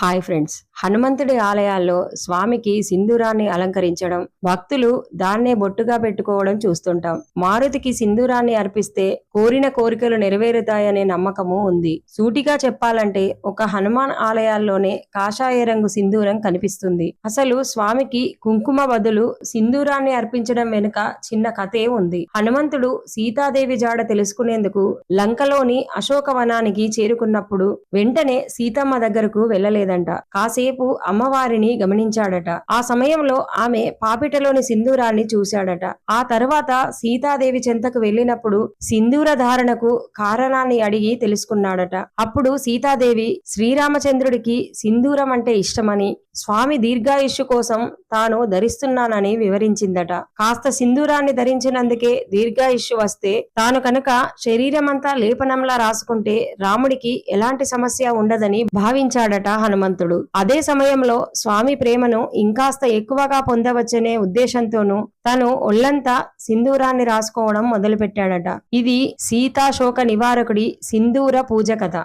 Hi friends హనుమంతుడి ఆలయాల్లో స్వామికి సింధూరాన్ని అలంకరించడం భక్తులు దాన్నే బొట్టుగా పెట్టుకోవడం చూస్తుంటాం. మారుతికి సింధూరాన్ని అర్పిస్తే కోరిన కోరికలు నెరవేరుతాయనే నమ్మకము ఉంది. సూటిగా చెప్పాలంటే ఒక హనుమాన్ ఆలయాల్లోనే కాషాయ రంగు సింధూరం కనిపిస్తుంది. అసలు స్వామికి కుంకుమ బదులు సింధూరాన్ని అర్పించడం వెనుక చిన్న కథే ఉంది. హనుమంతుడు సీతాదేవి జాడ తెలుసుకునేందుకు లంకలోని అశోకవనానికి చేరుకున్నప్పుడు వెంటనే సీతమ్మ దగ్గరకు వెళ్ళలేదంట. కాసేపు అమ్మవారిని గమనించాడట. ఆ సమయంలో ఆమె పాపిటలోని సింధూరాన్ని చూశాడట. ఆ తర్వాత సీతాదేవి చెంతకు వెళ్ళినప్పుడు సింధూర ధారణకు కారణాన్ని అడిగి తెలుసుకున్నాడట. అప్పుడు సీతాదేవి శ్రీరామచంద్రుడికి సింధూరం అంటే ఇష్టమని స్వామి దీర్ఘాయుష్యు కోసం తాను ధరిస్తున్నానని వివరించిందట. కాస్త సింధూరాన్ని ధరించినందుకే దీర్ఘాయుష్యు వస్తే తాను కనుక శరీరమంతా లేపనంలా రాసుకుంటే రాముడికి ఎలాంటి సమస్య ఉండదని భావించాడట హనుమంతుడు. అదే సమయంలో స్వామి ప్రేమను ఇంకాస్త ఎక్కువగా పొందవచ్చనే ఉద్దేశంతోనూ తను ఒళ్ళంతా సింధూరాన్ని రాసుకోవడం మొదలుపెట్టాడట. ఇది సీతాశోక నివారకుడి సింధూర పూజ కథ.